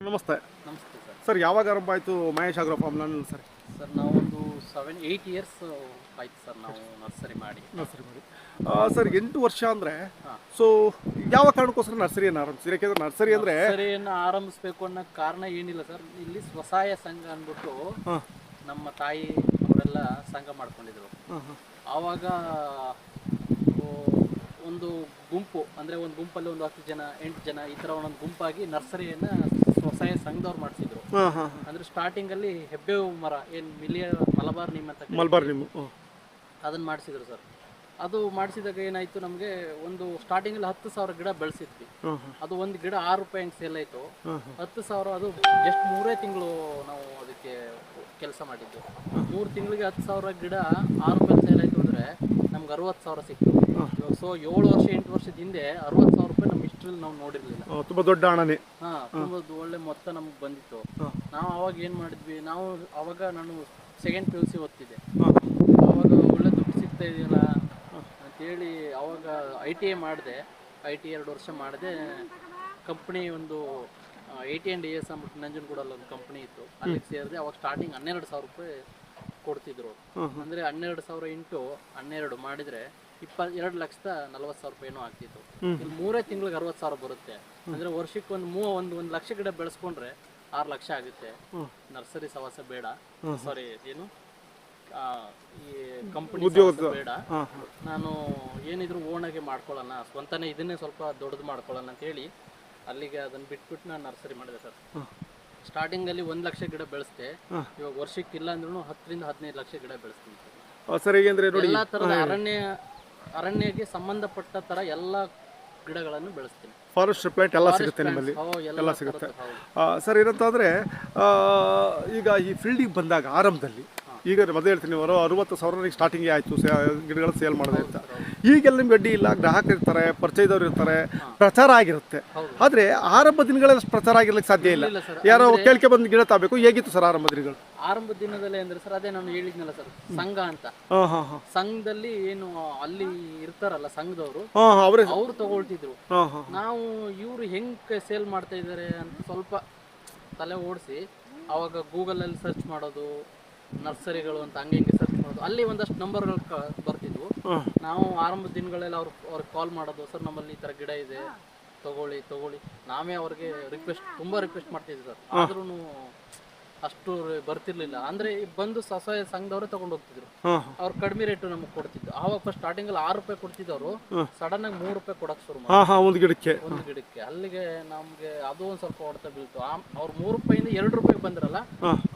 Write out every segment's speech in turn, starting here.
ನಮಸ್ತೆ. ನಮಸ್ತೆ sir. Sir ಯಾವಾಗ ಆರಂಭ ಆಯಿತು ಮಹೇಶ್ ಆಗ್ರೋ ಫಾರ್ಮ್ಲನ್ ಸರ್? ಸರ್ ನಾವೊಂದು ಸೆವೆನ್ ಏಯ್ಟ್ ಇಯರ್ಸ್ ಆಯ್ತು ಸರ್ ನಾವು ನರ್ಸರಿ ಮಾಡಿ. ನರ್ಸರಿ ಮಾಡಿ. ಆ, ಸರ್ ಎಂಟು ವರ್ಷ ಅಂದರೆ ಹಾ. ಸೊ ಯಾವ ಕಾರಣಕ್ಕೋಸ್ಕರ ನರ್ಸರಿಯನ್ನು ಆರಂಭಿಸಿರಿ ಯಾಕೆಂದ್ರೆ ನರ್ಸರಿ ಅಂದರೆ ನರ್ಸರಿಯನ್ನು ಆರಂಭಿಸಬೇಕು ಅನ್ನೋ ಕಾರಣ ಏನಿಲ್ಲ ಸರ್. ಇಲ್ಲಿ ಸ್ವಸಹಾಯ ಸಂಘ ಅಂದ್ಬಿಟ್ಟು ಹಾಂ. ನಮ್ಮ ತಾಯಿ ಅವರೆಲ್ಲ ಸಂಘ ಮಾಡ್ಕೊಂಡಿದ್ರು. ಹಾಂ. ಆವಾಗ ಓ, ಒಂದು ಗುಂಪು ಅಂದರೆ ಒಂದು ಗುಂಪಲ್ಲಿ ಒಂದು ಹತ್ತು ಜನ ಎಂಟು ಜನ ಈ ಥರ ಒಂದೊಂದು ಗುಂಪಾಗಿ ನರ್ಸರಿಯನ್ನು ಸ್ವಸಹಾಯ ಸಂಘದವ್ರು ಮಾಡಿಸಿದ್ರು. ಅಂದರೆ ಸ್ಟಾರ್ಟಿಂಗಲ್ಲಿ ಹೆಬ್ಬೇವು ಮರ ಏನು ಮಿಲಿಯ ಮಲಬಾರ್ ನಿಮ್ಮ ಅಂತ ಮಲಬಾರ್ ನಿಮ್ಮ ಅದನ್ನು ಮಾಡಿಸಿದ್ರು ಸರ್. ಅದು ಮಾಡಿಸಿದಾಗ ಏನಾಯಿತು ನಮಗೆ ಒಂದು ಸ್ಟಾರ್ಟಿಂಗಲ್ಲಿ ಹತ್ತು ಸಾವಿರ ಗಿಡ ಬೆಳೆಸಿದ್ವಿ. ಅದು ಒಂದು ಗಿಡ ಆರು ರೂಪಾಯಿ ಹಂಗೆ ಸೇಲ್ ಆಯಿತು. ಹತ್ತು ಸಾವಿರ ಅದು ಜಸ್ಟ್ ಮೂರೇ ತಿಂಗಳು ನಾವು ಅದಕ್ಕೆ ಕೆಲಸ ಮಾಡಿದ್ದು. ಮೂರು ತಿಂಗಳಿಗೆ ಹತ್ತು ಸಾವಿರ ಗಿಡ ಆರು ರೂಪಾಯಿ ಸೇಲ್ ಆಯಿತು. ಅಂದರೆ ನಮ್ಗೆ ಅರವತ್ತು ಸಾವಿರ ಸಿಕ್ತು. ಸೊ ಏಳು ವರ್ಷ ಎಂಟು ವರ್ಷದ ಹಿಂದೆ ಅರವತ್ತು ಸಾವಿರ ರೂಪಾಯಿ ನಮ್ಮ ಇಷ್ಟ್ರಲ್ಲಿ ನಾವು ನೋಡಿರ್ಲಿಲ್ಲ. ತುಂಬಾ ದೊಡ್ಡ ಹಣನೆ. ಹಾ ತುಂಬ ಒಳ್ಳೆ ಮೊತ್ತ ನಮ್ಗೆ ಬಂದಿತ್ತು. ನಾವು ಅವಾಗ ಏನ್ ಮಾಡಿದ್ವಿ ನಾವು ಅವಾಗ ನಾನು ಸೆಕೆಂಡ್ ಪಿ ಯು ಸಿ ಓದ್ತಿದ್ದೆ. ಅವಾಗ ಒಳ್ಳೆ ದುಡ್ಡು ಸಿಗ್ತಾ ಇದೆಯಲ್ಲ ಅಂತೇಳಿ ಅವಾಗ ಐ ಟಿ ಐ ಮಾಡಿದೆ. ಐ ಟಿ ಎರಡು ವರ್ಷ ಮಾಡಿದೆ. ಕಂಪ್ನಿ ಒಂದು I T and D S ಅಂದ್ಬಿಟ್ಟು ನಂಜನಗೂಡಲ್ಲಿ ಒಂದು ಕಂಪ್ನಿ ಇತ್ತು. ಅಲ್ಲಿಗೆ ಸೇರಿದೆ ಅವಾಗ ಸ್ಟಾರ್ಟಿಂಗ್ ಹನ್ನೆರಡು ಸಾವಿರ ರೂಪಾಯಿ ಕೊಡ್ತಿದ್ರು. ಅಂದ್ರೆ ಹನ್ನೆರಡು ಸಾವಿರ ಇಂಟು ಹನ್ನೆರಡು ಮಾಡಿದ್ರೆ ಇಪ್ಪತ್ ಎರಡು ಲಕ್ಷದ ನಲ್ವತ್ತು ಸಾವಿರ ರೂಪಾಯಿ ಏನೋ ಆಗ್ತಿತ್ತು. ಇಲ್ಲಿ ಮೂರೇ ತಿಂಗಳಿಗೆ ಅರವತ್ತು ಸಾವಿರ ಬರುತ್ತೆ. ಅಂದ್ರೆ ವರ್ಷಕ್ಕೆ ಒಂದು ಮೂವ ಒಂದು ಒಂದು ಲಕ್ಷ ಗಿಡ ಬೆಳೆಸ್ಕೊಂಡ್ರೆ ಆರು ಲಕ್ಷ ಆಗುತ್ತೆ. ನರ್ಸರಿ ಸವಾಸ ಬೇಡ. ಸಾರಿ ಏನು? ಆ, ಈ ಕಂಪನಿ ಬೇಡ. ನಾನು ಏನಿದ್ರು ಓನಾಗೆ ಮಾಡ್ಕೊಳ್ಳೋಣ ಸ್ವಂತನೇ ಇದನ್ನೇ ಸ್ವಲ್ಪ ದೊಡ್ಡದು ಮಾಡ್ಕೊಳ್ಳೋಣ ಅಂತ ಹೇಳಿ ಅಲ್ಲಿಗೆ ಅದನ್ನ ಬಿಟ್ಬಿಟ್ಟು ನಾನು ನರ್ಸರಿ ಮಾಡಿದೆ ಸರ್. ಹಾಂ ಸ್ಟಾರ್ಟಿಂಗಲ್ಲಿ ಒಂದ್ ಲಕ್ಷ ಗಿಡ ಬೆಳೆಸ್ತೆ. ಇವಾಗ ವರ್ಷಕ್ಕೆ ಇಲ್ಲ ಅಂದ್ರೂ ಹತ್ತರಿಂದ ಹದಿನೈದು ಲಕ್ಷ ಗಿಡ ಬೆಳೆಸ್ತೀನಿ ಸರ್. ಹೇಗೆಂದರೆ ನೋಡಿ ಎಲ್ಲ ಥರದ ಅರಣ್ಯ ಅರಣ್ಯಕ್ಕೆ ಸಂಬಂಧಪಟ್ಟ ತರ ಎಲ್ಲಾ ಗಿಡಗಳನ್ನು ಬೆಳೆಸ್ತೀನಿ ಫಾರೆಸ್ಟ್ ಪ್ಲಾಂಟ್ ಎಲ್ಲ ಸಿಗುತ್ತೆ ನಿಮ್ಮಲ್ಲಿ ಎಲ್ಲ ಸಿಗುತ್ತೆ. ಆ, ಸರ್ ಏನಂತಂದರೆ ಈಗ ಈ ಫೀಲ್ಡಿಗೆ ಬಂದಾಗ ಆರಂಭದಲ್ಲಿ ಈಗ ಮೊದಲು ಹೇಳ್ತೀನಿ ಅವರು ಅರುವತ್ತು ಸಾವಿರ ಸ್ಟಾರ್ಟಿಂಗ್ ಆಯಿತು ಗಿಡಗಳು ಸೇಲ್ ಮಾಡಿದೆ ಅಂತ. ಈಗೆಲ್ಲ ನಿಮ್ಗೆ ಅಡ್ಡಿ ಇಲ್ಲ ಗ್ರಾಹಕರು ಇರ್ತಾರೆ ಪರಿಚಯದವ್ರು ಇರ್ತಾರೆ ಪ್ರಚಾರ ಆಗಿರುತ್ತೆ. ಆದರೆ ಆರಂಭ ದಿನಗಳಲ್ಲಿ ಪ್ರಚಾರ ಆಗಿರ್ಲಿಕ್ಕೆ ಸಾಧ್ಯ ಇಲ್ಲ. ಯಾರೋ ಕೇಳ್ಕೆ ಬಂದು ಗಿಡ ತಗಬೇಕು ಹೇಗಿತ್ತು ಸರ್ ಆರಂಭ ದಿನಗಳು? ಆರಂಭ ದಿನದಲ್ಲಿ ಅಂದ್ರೆ ಸರ್ ಅದೇ ನಾನು ಹೇಳಿದ್ನಲ್ಲ ಸರ್ ಸಂಘ ಅಂತ. ಸಂಘದಲ್ಲಿ ಏನು ಅಲ್ಲಿ ಇರ್ತಾರಲ್ಲ ಸಂಘದವರು ಅವರೇ ತಗೊಳ್ತಿದ್ರು. ನಾವು ಇವರು ಹೆಂಗೆ ಸೇಲ್ ಮಾಡ್ತಾ ಇದ್ದಾರೆ ಅಂತ ಸ್ವಲ್ಪ ತಲೆ ಓಡಿಸಿ ಅವಾಗ ಗೂಗಲಲ್ಲಿ ಸರ್ಚ್ ಮಾಡೋದು ನರ್ಸರಿಗಳು ಅಂತ ಹಂಗೆ ಹಿಂಗೆ ಸರ್ಚ್ ಮಾಡೋದು. ಅಲ್ಲಿ ಒಂದಷ್ಟು ನಂಬರ್ಗಳು ಬರ್ತಿದ್ವು. ನಾವು ಆರಂಭದ ದಿನಗಳೆಲ್ಲ ಅವ್ರು ಅವ್ರಿಗೆ ಕಾಲ್ ಮಾಡೋದು ಸರ್ ನಮ್ಮಲ್ಲಿ ಈ ಥರ ಗಿಡ ಇದೆ ತಗೊಳ್ಳಿ ತಗೊಳ್ಳಿ. ನಾವೇ ಅವ್ರಿಗೆ ರಿಕ್ವೆಸ್ಟ್ ತುಂಬ ರಿಕ್ವೆಸ್ಟ್ ಮಾಡ್ತಿದ್ವಿ ಸರ್. ಆದ್ರೂ ಅಷ್ಟು ಬರ್ತಿರ್ಲಿಲ್ಲ. ಅಂದ್ರೆ ಬಂದು ಸ್ವಸಹಾಯ ಸಂಘದವರೇ ತಗೊಂಡು ಹೋಗ್ತಿದ್ರು. ಅವ್ರು ಕಡಿಮೆ ರೇಟ್ ನಮಗೆ ಕೊಡ್ತಿದ್ರು. ಆವಾಗ ಫಸ್ಟ್ ಸ್ಟಾರ್ಟಿಂಗಲ್ಲಿ ಆರು ರೂಪಾಯಿ ಕೊಡ್ತಿದ್ರು ಹ್ಮ್. ಸಡನ್ ಆಗಿ ಮೂರು ರೂಪಾಯಿ ಕೊಡಕ್ ಶುರು ಒಂದ್ ಗಿಡಕ್ಕೆ. ಒಂದು ಗಿಡಕ್ಕೆ. ಅಲ್ಲಿಗೆ ನಮ್ಗೆ ಅದು ಒಂದ್ ಸ್ವಲ್ಪ ಹೊಡೆತ ಬೀಳ್ತು. ಅವ್ರು ಮೂರು ರೂಪಾಯಿಂದ ಎರಡು ರೂಪಾಯಿ ಬಂದ್ರಲ್ಲ?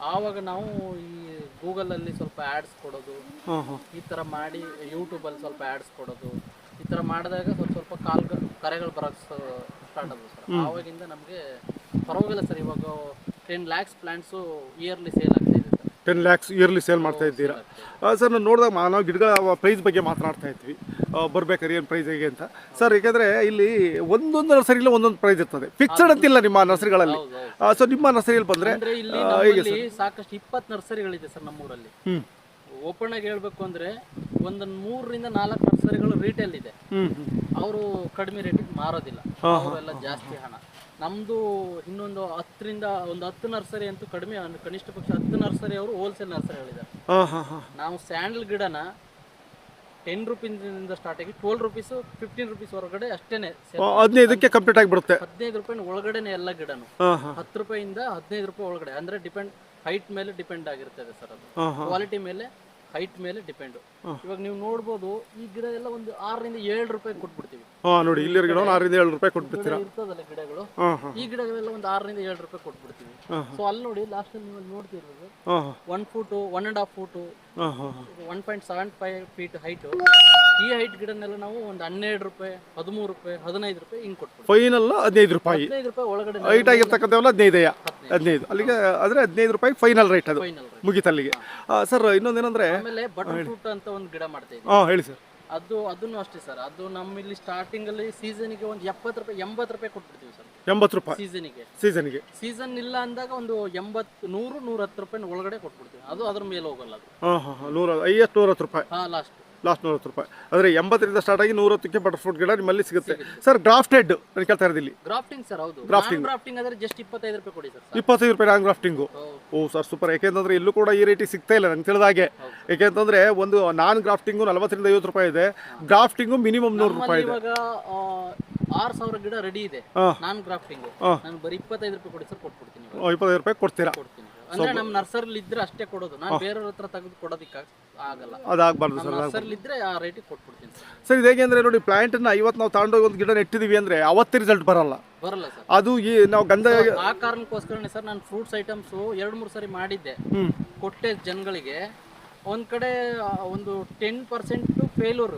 ಆವಾಗ ನಾವು ಈ ಗೂಗಲಲ್ಲಿ ಸ್ವಲ್ಪ ಆ್ಯಡ್ಸ್ ಕೊಡೋದು ಈ ಥರ ಮಾಡಿ ಯೂಟ್ಯೂಬಲ್ಲಿ ಸ್ವಲ್ಪ ಆ್ಯಡ್ಸ್ ಕೊಡೋದು ಈ ಥರ ಮಾಡಿದಾಗ ಸ್ವಲ್ಪ ಸ್ವಲ್ಪ ಕಾಲ್ ಕರೆಗಳು ಬರೋಕ್ಕೆ ಸ್ಟಾರ್ಟ್ ಆದವು ಸರ್. ಆವಾಗಿಂದ ನಮಗೆ ಪರವಾಗಿಲ್ಲ ಸರ್ ಇವಾಗ ten lakhs plants yearly sale ಆಗ್ತಾ ಇದೆ sir. Ten lakhs yearly sale ಮಾಡ್ತಾ ಇದ್ದೀರಾ? ಸರ್ ನಾನು ನೋಡಿದಾಗ ನಾವು ಗಿಡಗಳ ಪ್ರೈಸ್ ಬಗ್ಗೆ ಮಾತನಾಡ್ತಾ ಇದ್ವಿ. ಬರ್ಬೇಕಾದ್ರೆ ಏನು ಪ್ರೈಸ್ ಹೇಗೆ ಅಂತ. ಸರ್ ಯಾಕಂದ್ರೆ ಇಲ್ಲಿ ಒಂದೊಂದು ನರ್ಸರಿಲಿ ಒಂದೊಂದು ಪ್ರೈಸ್ ಇರ್ತದೆ. ಫಿಕ್ಸ್ಡ್ ಅಂತಿಲ್ಲ ನಿಮ್ಮ ನರ್ಸರಿಗಳಲ್ಲಿ. ಸೊ ನಿಮ್ಮ ನರ್ಸರಿಯಲ್ಲಿ ಬಂದ್ರೆ ಇಲ್ಲಿ ಸಾಕಷ್ಟು ಇಪ್ಪತ್ತು ನರ್ಸರಿಗಳಿದೆ ಸರ್ ನಮ್ಮೂರಲ್ಲಿ. ಓಪನ್ ಆಗಿ ಹೇಳ್ಬೇಕು ಅಂದ್ರೆ ಒಂದೊಂದು ಮೂರರಿಂದ ನಾಲ್ಕು ನರ್ಸರಿಗಳು ರೀಟೇಲ್ ಇದೆ. ಅವರು ಕಡಿಮೆ ರೇಟಿಗೆ ಮಾರೋದಿಲ್ಲ. ಅವರೆಲ್ಲ ಜಾಸ್ತಿ ಹಣ. ನಮ್ದು ಇನ್ನೊಂದು ಹತ್ತರಿಂದ ಒಂದು ಹತ್ತು ನರ್ಸರಿ ಅಂತೂ ಕಡಿಮೆ ಕನಿಷ್ಠ ಪಕ್ಷ ಹತ್ತು ನರ್ಸರಿ ಅವರು ಹೋಲ್ಸೇಲ್ ನರ್ಸರಿಗಳಿದ್ದಾರೆ. ನಾವು ಸ್ಯಾಂಡಲ್ ಗಿಡನ ಟೆನ್ ರುಪೀಸ್ ಸ್ಟಾರ್ಟ್ ಆಗಿ ಟ್ವೆಲ್ ರುಪೀಸ್ ಫಿಫ್ಟೀನ್ ರುಪೀಸ್ ಹೊರಗಡೆ ಅಷ್ಟೇನೆ ಹದಿನೈದಕ್ಕೆ ಕಂಪ್ಲೀಟ್ ಆಗಿಬಿಡುತ್ತೆ ಹದಿನೈದು ರೂಪಾಯಿ ಒಳಗಡೆನೆ ಎಲ್ಲ ಗಿಡನು. ಹತ್ತು ರೂಪಾಯಿಂದ ಹದಿನೈದು ರೂಪಾಯಿ ಒಳಗಡೆ. ಅಂದ್ರೆ ಡಿಪೆಂಡ್ ಹೈಟ್ ಮೇಲೆ ಡಿಪೆಂಡ್ ಆಗಿರ್ತದೆ ಸರ್ ಅದು. ಕ್ವಾಲಿಟಿ ಮೇಲೆ ಹೈಟ್ ಮೇಲೆ ಡಿಪೆಂಡ್ ಇವಾಗ ನೀವು ನೋಡ್ಬೋದು ಈ ಗಿಡ ಎಲ್ಲ ಒಂದು ಆರರಿಂದ ಏಳು ರೂಪಾಯಿ ಕೊಟ್ಬಿಡ್ತೀವಿ. ಹಾ ನೋಡಿ ಇಲ್ಲಿ ಗಿಡ ಆರರಿಂದ ಏಳು ರೂಪಾಯಿ ಕೊಟ್ಬಿಡ್ತೀರಾ? ಇರ್ತದಲ್ಲ ಗಿಡಗಳು ಈ ಗಿಡಗಳೆಲ್ಲ ಒಂದು ಆರರಿಂದ ಏಳು ರೂಪಾಯಿ ಕೊಟ್ಬಿಡ್ತೀವಿ. ಸೊ ಅಲ್ಲಿ ನೋಡಿ ಲಾಸ್ಟ್ ನೀವು ಹಾಂ one foot one and half foot one point seven five feet height ಈ ಹೈಟ್ ಗಿಡನೆಲ್ಲ ನಾವು ಒಂದು ಹನ್ನೆರಡು ರೂಪಾಯಿ ಹದಿಮೂರು ರೂಪಾಯಿ ಹದಿನೈದು ರೂಪಾಯಿ ಹಿಂಗೆ ಕೊಟ್ಟು ಫೈನಲ್ ಹದಿನೈದು ರೂಪಾಯಿ. ಹದಿನೈದು ರೂಪಾಯಿ ಒಳಗಡೆ ಹೈಟ್ ಆಗಿರ್ತಕ್ಕಂಥವೆಲ್ಲ ಹದಿನೈದೆಯ ಹದಿನೈದು. ಅಲ್ಲಿಗೆ ಆದರೆ ಹದಿನೈದು ರೂಪಾಯಿ ಫೈನಲ್ ರೇಟ್ ಅದು. ಫೈನಲ್ ಮುಗೀತು ಅಲ್ಲಿಗೆ ಸರ್ ಇನ್ನೊಂದೇನಂದ್ರೆ ಆಮೇಲೆ ಬಟನ್ ಫ್ರೂಟ್ ಅಂತ ಒಂದು ಗಿಡ ಮಾಡ್ತಾ ಇದ್ದೀವಿ ಹಾಂ ಹೇಳಿ ಸರ್ ಅದು ಅದನ್ನು ಅಷ್ಟೇ ಸರ್ ಅದು ನಮ್ಮಲ್ಲಿ ಸ್ಟಾರ್ಟಿಂಗ್ ಅಲ್ಲಿ ಸೀಸನ್ಗೆ ಒಂದು ಎಪ್ಪತ್ತು ರೂಪಾಯಿ ಎಂಬತ್ತು ರೂಪಾಯಿ ಕೊಟ್ಬಿಡ್ತೀವಿ ಸರ್ ಎಂಬತ್ತು ರೂಪಾಯಿ? ಸೀಸನ್ಗೆ. ಸೀಸನ್ ಇಲ್ಲ ಅಂದಾಗ ಒಂದು ಎಂಬತ್ತು ನೂರು ನೂರ ಹತ್ತು ರೂಪಾಯಿ ಒಳಗಡೆ ಕೊಟ್ಬಿಡ್ತೀವಿ. ಅದು ಅದ್ರ ಮೇಲೆ ಹೋಗಲ್ಲ ಅದು. ಹಾಂ ಹಾಂ ಹಾಂ ನೂರ ಐವತ್ತು ನೂರ ಹತ್ತು ರೂಪಾಯಿ. ಹಾಂ ಲಾಸ್ಟ್ ಲಾಸ್ಟ್ ನೂರತ್ತು ರೂಪಾಯಿ. ಅಂದರೆ ಎಂಬತ್ತರಿಂದ ಸ್ಟಾರ್ಟ್ ಆಗಿ ನೂರತ್ತಕ್ಕೆ ಬಟರ್ ಫ್ರೂಟ್ ಗಿಡ ನಿಮ್ಮಲ್ಲಿ ಸಿಗುತ್ತೆ. ಸರ್ ಗ್ರಾಫ್ಟೆಡ್ ನಾನು ಕೇಳ್ತಾ ಇರೋದಿಲ್ಲ ಇಲ್ಲಿ. ಗ್ರಾಫ್ಟಿಂಗ್ ಸರ್ ಹೌದು. ಗ್ರಾಫ್ಟಿಂಗ್ ಗ್ರಾಫ್ಟಿಂಗ್ ಆದ್ರೆ ಜಸ್ಟ್ ಇಪ್ಪತ್ತೈದು ರೂಪಾಯಿ ಕೊಡಿ ಸರ್ ಇಪ್ಪತ್ತೈದು ರೂಪಾಯಿ ನಾನ್ ಗ್ರಾಫ್ಟಿಂಗು. ಓ ಸರ್ ಸೂಪರ್ ಯಾಕೆಂತಂದ್ರೆ ಇಲ್ಲೂ ಕೂಡ ಈ ರೇಟಿಗೆ ಸಿಗ್ತಾ ಇಲ್ಲ ನಂಗೆ ತಿಳಿದ ಹಾಗೆ. ಯಾಕೆಂತಂದ್ರೆ ಒಂದು ನಾನ್ ಗ್ರಾಫ್ಟಿಂಗು ನಲವತ್ತರಿಂದ ಐವತ್ತು ರೂಪಾಯಿ ಇದೆ. ಗ್ರಾಫ್ಟಿಂಗು ಮಿನಿಮಮ್ ನೂರು ರೂಪಾಯಿ ಇದೆ. ಇವಾಗ ಆರು ಸಾವಿರ ಗಿಡ ರೆಡಿ ಇದೆ. ನಾನ್ ಗ್ರಾಫ್ಟಿಂಗ್ ನಾನು ಬರೀ ಇಪ್ಪತ್ತೈದು ರೂಪಾಯಿ ಕೊಡಿ ಸರ್ ಕೊಟ್ಬಿಡ್ತೀನಿ ಇಪ್ಪತ್ತೈದು ರೂಪಾಯಿ ಕೊಡ್ತೀರಾ? ಕೊಡ್ತೀನಿ. ಅಂದ್ರೆ ನಮ್ಮ ನರ್ಸರಿಲಿ ಇದ್ರೆ ಅಷ್ಟೇ ಕೊಡೋದು. ನಾನು ಬೇರೆಯವ್ರ ಹತ್ರ ತೆಗೆದು ಕೊಡೋದಿಕ್ಕೆ ಆಗಲ್ಲ. ಅದಾಗಬಾರ್ದು ಸರ್ ನರ್ಸರಿಲಿ ಇದ್ರೆ ಆ ರೇಟಿಗೆ ಕೊಟ್ಬಿಡ್ತೀನಿ ಸರ್. ಸರ್ ಇದು ಹೇಗೆ ಅಂದರೆ ನೋಡಿ ಪ್ಲಾಂಟನ್ನು ಐವತ್ತು ನಾವು ತಗೊಂಡೋಗಿ ಒಂದು ಗಿಡ ನೆಟ್ಟಿದ್ದೀವಿ ಅಂದರೆ ಅವತ್ತೇ ರಿಸಲ್ಟ್ ಬರಲ್ಲ. ಬರಲ್ಲ ಸರ್. ಅದು ಈ ನಾವು ಗಂಧ ಆ ಕಾರಣಕ್ಕೋಸ್ಕರನೇ ಸರ್ ನಾನು ಫ್ರೂಟ್ಸ್ ಐಟಮ್ಸು ಎರಡು ಮೂರು ಸರಿ ಮಾಡಿದ್ದೆ. ಕೊಟ್ಟೆ ಜನಗಳಿಗೆ. ಒಂದ್ ಕಡೆ ಒಂದು ten percent failure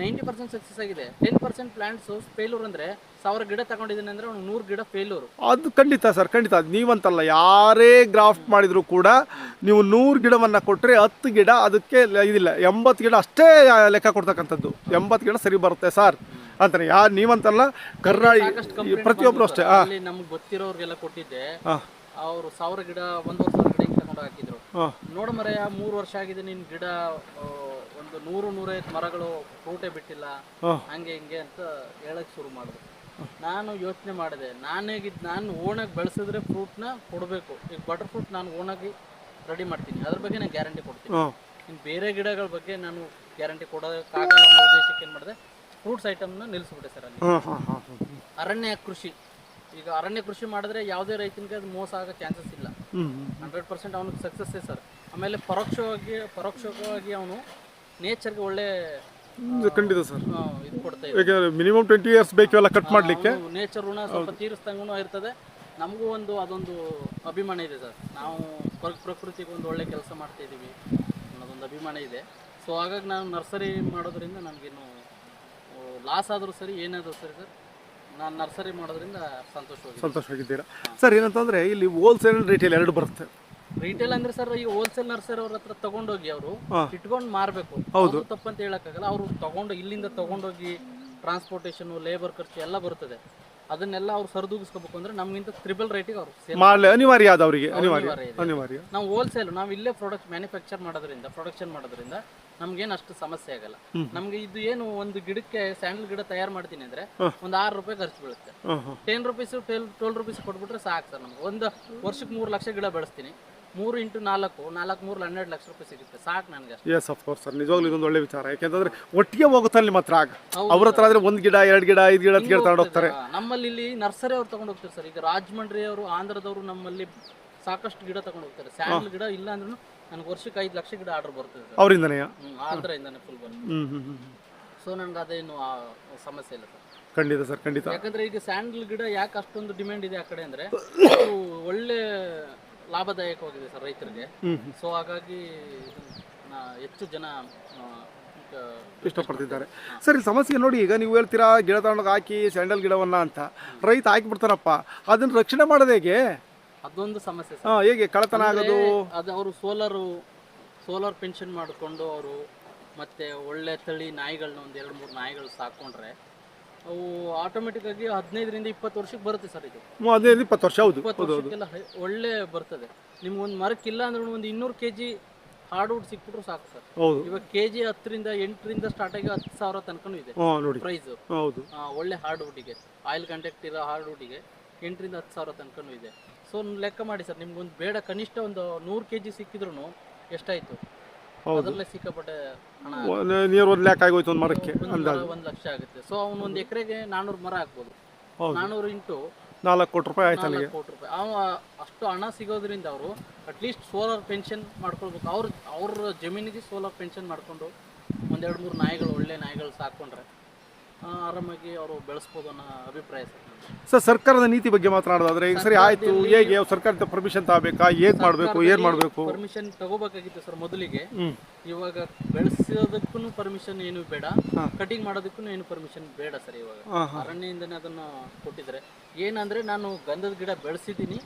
ninety percent success ಆಗಿದೆ. ಟೆನ್ ಪರ್ಸೆಂಟ್ ಪ್ಲಾಂಟ್ಸ್ ಫೇಲ್ಯೂರ್ ಅಂದ್ರೆ ಸಾವಿರ ಗಿಡ ತಗೊಂಡಿದ್ದೀನಿ ಅಂದ್ರೆ ಒಂದು ನೂರು ಗಿಡ ಫೇಲ್ಯೂರ್ ಅದು ಖಂಡಿತ ಸರ್ ಖಂಡಿತ. ಅದು ನೀವಂತಲ್ಲ ಯಾರೇ ಗ್ರಾಫ್ಟ್ ಮಾಡಿದ್ರು ಕೂಡ ನೀವು ನೂರು ಗಿಡವನ್ನು ಕೊಟ್ಟರೆ ಹತ್ತು ಗಿಡ ಅದಕ್ಕೆ ಲ- ಇದಿಲ್ಲ ಎಂಬತ್ತು ಗಿಡ ಅಷ್ಟೇ ಲೆಕ್ಕ ಕೊಡ್ತಕ್ಕಂಥದ್ದು. ಎಂಬತ್ತು ಗಿಡ ಸರಿ ಬರುತ್ತೆ ಸರ್ ಅಂತಾನೆ ಯಾರು ನೀವಂತಲ್ಲ ಕರ್ನಾಳಿ ಪ್ರತಿಯೊಬ್ಬರು ಅಷ್ಟೇ ಹಾಂ ಅಲ್ಲಿ ನಮ್ಗೆ ಗೊತ್ತಿರೋರ್ಗೆಲ್ಲ ಕೊಟ್ಟಿದ್ದೆ. ಹಾಂ ಅವರು ಸಾವಿರ ಗಿಡ ಒಂದೂವರೆ ಸಾವಿರ ಗಿಡ ಹಿಂಗ್ ತಗೊಂಡು ಹಾಕಿದ್ರು. ಹಾಂ ನೋಡು ಯಾ ಮೂರು ವರ್ಷ ಆಗಿದೆ ನಿನ್ ಗಿಡ ಆ, ಒಂದು ನೂರು ನೂರೈವತ್ತು ಮರಗಳು ಫ್ರೂಟೇ ಬಿಟ್ಟಿಲ್ಲ. ಹಾಂ ಹಂಗೆ ಹಿಂಗೆ ಅಂತ ಹೇಳಕ್ ಶುರು ಮಾಡಿದ್ರು. ನಾನು ಯೋಚನೆ ಮಾಡಿದೆ ನಾನೇಗಿದ್ ನಾನು ಓಣಾಗಿ ಬೆಳೆಸಿದ್ರೆ ಫ್ರೂಟ್ನ ಕೊಡಬೇಕು. ಈಗ ಬಟರ್ ಫ್ರೂಟ್ ನಾನು ಓಣಾಗಿ ರೆಡಿ ಮಾಡ್ತೀನಿ. ಅದ್ರ ಬಗ್ಗೆ ನಾನು ಗ್ಯಾರಂಟಿ ಕೊಡ್ತೀನಿ. ಇನ್ನು ಬೇರೆ ಗಿಡಗಳ ಬಗ್ಗೆ ನಾನು ಗ್ಯಾರಂಟಿ ಕೊಡೋದಕ್ಕಾಗಲ್ಲ ಅನ್ನೋ ಉದ್ದೇಶಕ್ಕೆ ಏನು ಮಾಡಿದೆ ಫ್ರೂಟ್ಸ್ ಐಟಮ್ನ ನಿಲ್ಲಿಸ್ಬಿಟ್ಟೆ ಸರ್ ಅಲ್ಲಿ. ಅರಣ್ಯ ಕೃಷಿ. ಈಗ ಅರಣ್ಯ ಕೃಷಿ ಮಾಡಿದ್ರೆ ಯಾವುದೇ ರೈತನಿಗೆ ಅದು ಮೋಸ ಆಗೋ ಚಾನ್ಸಸ್ ಇಲ್ಲ. ಹಂಡ್ರೆಡ್ ಪರ್ಸೆಂಟ್ ಅವನಿಗೆ ಸಕ್ಸಸ್ಸೇ ಸರ್. ಆಮೇಲೆ ಪರೋಕ್ಷವಾಗಿ ಪರೋಕ್ಷವಾಗಿ ಅವನು ನೇಚರ್ಗೆ ಒಳ್ಳೆ ಖಂಡಿತ ಸರ್. ಇದು ಕೊಡ್ತಾ ಇದೆ ಯಾಕೆಂದರೆ ಮಿನಿಮಮ್ ಟ್ವೆಂಟಿ ಇಯರ್ಸ್ ಬೇಕು ಎಲ್ಲ ಕಟ್ ಮಾಡಲಿಕ್ಕೆ. ನೇಚರ್ ಋಣ ಸ್ವಲ್ಪ ತೀರಿಸ್ದಂಗೂ ಇರ್ತದೆ. ನಮಗೂ ಒಂದು ಅದೊಂದು ಅಭಿಮಾನ ಇದೆ ಸರ್. ನಾವು ಪ್ರ- ಪ್ರಕೃತಿಗೆ ಒಂದು ಒಳ್ಳೆ ಕೆಲಸ ಮಾಡ್ತಾ ಇದ್ದೀವಿ ಅನ್ನೋದೊಂದು ಅಭಿಮಾನ ಇದೆ. ಸೊ ಹಾಗಾಗಿ ನಾನು ನರ್ಸರಿ ಮಾಡೋದ್ರಿಂದ ನನಗೇನು ಲಾಸ್ ಆದರೂ ಸರಿ ಏನಾದರೂ ಸರಿ ಸರ್ ನಾನು ನರ್ಸರಿ ಮಾಡೋದ್ರಿಂದ ಸಂತೋಷವಾಗಿದೆ ಸಂತೋಷವಾಗಿದ್ದೀರಾ? ಸರ್ ಏನಂತಂದರೆ ಇಲ್ಲಿ ಹೋಲ್ಸೇಲ್ ರಿಟೇಲ್ ಎರಡು ಬರುತ್ತೆ. ರಿಟೇಲ್ ಅಂದ್ರೆ ಸರ್ ಈ ಹೋಲ್ಸೇಲ್ ನರ್ಸರಿ ಅವ್ರ ಹತ್ರ ತಗೊಂಡೋಗಿ ಅವರು. ಇಟ್ಕೊಂಡು ಮಾರಬೇಕು. ಹೌದು. ತಪ್ಪಂತ ಹೇಳಕ್ಕಾಗಲ್ಲ. ಅವರು ತಗೊಂಡು ಇಲ್ಲಿಂದ ತಗೊಂಡೋಗಿ ಟ್ರಾನ್ಸ್ಪೋರ್ಟೇಷನ್ ಲೇಬರ್ ಖರ್ಚು ಎಲ್ಲ ಬರ್ತದೆ ಅದನ್ನೆಲ್ಲ ಅವ್ರು ಸರಿದೂಗಿಸ್ಕೋಬೇಕು ಅಂದ್ರೆ ನಮ್ಗಿಂತ ತ್ರಿಬಲ್ ರೇಟಿಗೆ ಅವರು ಮಾಡಲಿ ಅನಿವಾರ್ಯ ಅದು ಅವರಿಗೆ. ಅನಿವಾರ್ಯ. ನಾವು ಹೋಲ್ಸೇಲ್ ನಾವು ಇಲ್ಲೇ ಪ್ರಾಡಕ್ಟ್ ಮ್ಯಾನುಫ್ಯಾಕ್ಚರ್ ಮಾಡೋದ್ರಿಂದ ಪ್ರೊಡಕ್ಷನ್ ಮಾಡೋದ್ರಿಂದ ನಮ್ಗೇನು ಅಷ್ಟು ಸಮಸ್ಯೆ ಆಗಲ್ಲ. ನಮ್ಗೆ ಇದು ಏನು ಒಂದು ಗಿಡಕ್ಕೆ ಸ್ಯಾಂಡಲ್ ಗಿಡ ತಯಾರು ಮಾಡ್ತೀನಿ ಅಂದ್ರೆ ಒಂದು ಆರು ರೂಪಾಯಿ ಖರ್ಚು ಬೀಳುತ್ತೆ. Ten rupees twelve twelve rupees ಕೊಟ್ಬಿಟ್ರೆ ಸಾಕು ಸರ್ ನಮ್ಗೆ. ಒಂದು ವರ್ಷಕ್ಕೆ ಮೂರು ಲಕ್ಷ ಗಿಡ ಬೆಳೆಸ್ತೀನಿ. ಮೂರು ಇಂಟು ನಾಲ್ಕು ನಾಲ್ಕು ಮೂರು ಹನ್ನೆರಡು ಲಕ್ಷ ರೂಪಾಯಿ ಸಿಗುತ್ತೆ. ಸಾಕು ನನಗೆ ಅಷ್ಟೇ. ಎಸ್ ಆಫ್ ಕೋರ್ಸ್ ಸರ್ ನಿಜವಾಗ್ಲೂ ಇದೊಂದು ಒಳ್ಳೆ ವಿಚಾರ. ಯಾಕೆಂತಂದ್ರೆ ಒಟ್ಟಿಗೆ ಹೋಗುತ್ತೆ ನಿಮ್ಮ ಹತ್ರ ಆಗ? ಅವ್ರ ಹತ್ರ ಆದ್ರೆ ಒಂದು ಗಿಡ ಎರಡು ಗಿಡ ಐದು ಗಿಡ ಗಿಡ ತಗೊಂಡು ಹೋಗ್ತಾರೆ ನಮ್ಮಲ್ಲಿ ಇಲ್ಲಿ ನರ್ಸರಿ ಅವ್ರು ತಗೊಂಡು ಹೋಗ್ತಾರೆ ಸರ್. ಈಗ ರಾಜಮಂಡ್ರಿ ಅವರು ಆಂಧ್ರದವರು ನಮ್ಮಲ್ಲಿ ಸಾಕಷ್ಟು ಗಿಡ ತಗೊಂಡು ಹೋಗ್ತಾರೆ. ಸ್ಯಾಂಡಲ್ ಗಿಡ ಇಲ್ಲ ಅಂದ್ರೂ ನನಗೆ ವರ್ಷಕ್ಕೆ ಐದು ಲಕ್ಷ ಗಿಡ ಆರ್ಡರ್ ಬರ್ತದೆ ಸರ್. ಅವರಿಂದನೇ ಹ್ಮ್, ಫುಲ್ ಬರ್ತದೆ ಸೊ ನನಗೆ ಅದೇನು ಆ ಸಮಸ್ಯೆ ಇಲ್ಲ ಸರ್. ಖಂಡಿತ ಸರ್ ಖಂಡಿತ. ಯಾಕಂದ್ರೆ ಈಗ ಸ್ಯಾಂಡಲ್ ಗಿಡ ಯಾಕೆ ಅಷ್ಟೊಂದು ಡಿಮ್ಯಾಂಡ್ ಇದೆ ಆ ಕಡೆ ಅಂದ್ರೆ ಅದು ಒಳ್ಳೆ ಲಾಭದಾಯಕವಾಗಿದೆ ಸರ್ ರೈತರಿಗೆ. ಸೊ ಹಾಗಾಗಿ ಇದನ್ನ ಹೆಚ್ಚು ಜನ ಆ, ಈಗ ಇಷ್ಟಪಡ್ತಿದ್ದಾರೆ. ಸರ್ ಈ ಸಮಸ್ಯೆ ನೋಡಿ ಈಗ ನೀವು ಹೇಳ್ತೀರಾ ಗಿಡ ತಗೊಂಡೋಗಿ ಹಾಕಿ ಸ್ಯಾಂಡಲ್ ಗಿಡವನ್ನ ಅಂತ. ರೈತ ಹಾಕಿಬಿಡ್ತಾರಪ್ಪ ಅದನ್ನ ರಕ್ಷಣೆ ಮಾಡೋದು ಹೇಗೆ? ಅದೊಂದು ಸಮಸ್ಯೆ ಸರ್. ಹಾಂ ಹೇಗೆ? ಕಳತನ ಆಗೋದು? ಅದು ಅವರು ಸೋಲಾರು ಸೋಲಾರ್ ಪೆನ್ಷನ್ ಮಾಡಿಕೊಂಡು ಅವರು ಮತ್ತೆ ಒಳ್ಳೆ ತಳಿ ನಾಯಿಗಳನ್ನ ಒಂದು ಎರಡು ಮೂರು ನಾಯಿಗಳು ಸಾಕೊಂಡ್ರೆ ಅವು ಆಟೋಮೆಟಿಕ್ ಆಗಿ ಹದಿನೈದರಿಂದ ಇಪ್ಪತ್ತು ವರ್ಷಕ್ಕೆ ಬರುತ್ತೆ ಸರ್ ಇದು. ಹದಿನೈದು ಇಪ್ಪತ್ತು ವರ್ಷ ಹೌದು ಇಪ್ಪತ್ತು ವರ್ಷಕ್ಕೆಲ್ಲ ಹೈ- ಒಳ್ಳೆ ಬರ್ತದೆ. ನಿಮ್ಗೆ ಒಂದು ಮರಕ್ಕಿಲ್ಲ ಅಂದ್ರೆ ಒಂದು ಇನ್ನೂರು ಕೆ ಜಿ ಹಾರ್ಡ್ವುಡ್ ಸಿಕ್ಬಿಟ್ರು ಸಾಕು ಸರ್. ಹೌದು. ಇವಾಗ ಕೆ ಜಿ ಹತ್ತರಿಂದ ಎಂಟರಿಂದ ಸ್ಟಾರ್ಟ್ ಆಗಿ ಹತ್ತು ಸಾವಿರ ತನಕನೂ ಇದೆ ಹಾಂ ನೋಡಿ. ಪ್ರೈಸ್ ಹೌದು. ಒಳ್ಳೆ ಹಾರ್ಡ್ವುಡ್ಡಿಗೆ ಆಯಿಲ್ ಕಂಟೆಕ್ಟ್ ಇರೋ ಹಾರ್ಡ್ವುಡ್ಡಿಗೆ ಎಂಟರಿಂದ ಹತ್ತು ಸಾವಿರ ತನಕನೂ ಇದೆ. ಸೊ ಲೆಕ್ಕ ಮಾಡಿ ಸರ್ ನಿಮ್ಗೊಂದು ಬೇಡ ಕನಿಷ್ಠ ಒಂದು ನೂರು ಕೆ ಜಿ ಸಿಕ್ಕಿದ್ರು ಎಷ್ಟಾಯ್ತು? ಹೌದು. ಸಿಕ್ಕಾಪಟ್ಟೆ ಹಣ ನಿಯರ್ ಒಂದು ಲ್ಯಾಕ್ ಆಗೋಯ್ತು ಒಂದು ಮರಕ್ಕೆ ಒಂದು ಒಂದು ಲಕ್ಷ ಆಗುತ್ತೆ. ಸೊ ಅವ್ನು ಒಂದು ಎಕರೆಗೆ ನಾನ್ನೂರು ಮರ ಹಾಕ್ಬೋದು. ಹೌದು. ನಾನ್ನೂರು ಇಂಟು ನಾಲ್ಕು ಕೋಟಿ ರೂಪಾಯಿ ಆಯ್ತು ನನಗೆ ನಾಲ್ಕು ಕೋಟಿ ರೂಪಾಯಿ. ಅವ ಅಷ್ಟು ಹಣ ಸಿಗೋದ್ರಿಂದ ಅವರು ಅಟ್ಲೀಸ್ಟ್ ಸೋಲಾರ್ ಪೆನ್ಷನ್ ಮಾಡ್ಕೊಳ್ಬೇಕು. ಅವ್ರ ಅವ್ರ ಜಮೀನಿಗೆ ಸೋಲಾರ್ ಪೆನ್ಷನ್ ಮಾಡಿಕೊಂಡು ಒಂದೆರಡು ಮೂರು ನಾಯಿಗಳು ಒಳ್ಳೆ ನಾಯಿಗಳು ಸಾಕೊಂಡ್ರೆ ಆರಾಮಾಗಿ ಅವರು ಬೆಳೆಸ್ಬೋದು ಅನ್ನೋ ಅಭಿಪ್ರಾಯ ಸರ್ ಸರ್ ಸರ್ಕಾರದ ನೀತಿ ಬಗ್ಗೆ ಮಾತನಾಡೋದಾದ್ರೆ ಈಗ ಸರಿ ಆಯ್ತು ಹೇಗೆ ಸರ್ಕಾರದ ಪರ್ಮಿಷನ್ ತಗೋಬೇಕಾ ಏನ್ ಮಾಡಬೇಕು ಏನು ಮಾಡಬೇಕು? ಪರ್ಮಿಷನ್ ತಗೋಬೇಕಾಗಿತ್ತು ಸರ್ ಮೊದಲಿಗೆ. ಇವಾಗ ಬೆಳೆಸೋದಕ್ಕೂ ಪರ್ಮಿಷನ್ ಏನು ಬೇಡ ಕಟಿಂಗ್ ಮಾಡೋದಕ್ಕೂ ಏನು ಪರ್ಮಿಷನ್ ಬೇಡ ಸರ್ ಇವಾಗ. ಅರಣ್ಯದಿಂದನೇ ಅದನ್ನು ಕೊಟ್ಟಿದ್ದಾರೆ. ಏನಂದ್ರೆ ನಾನು ಗಂಧದ ಗಿಡ ಬೆಳೆಸಿದ್ದೀನಿ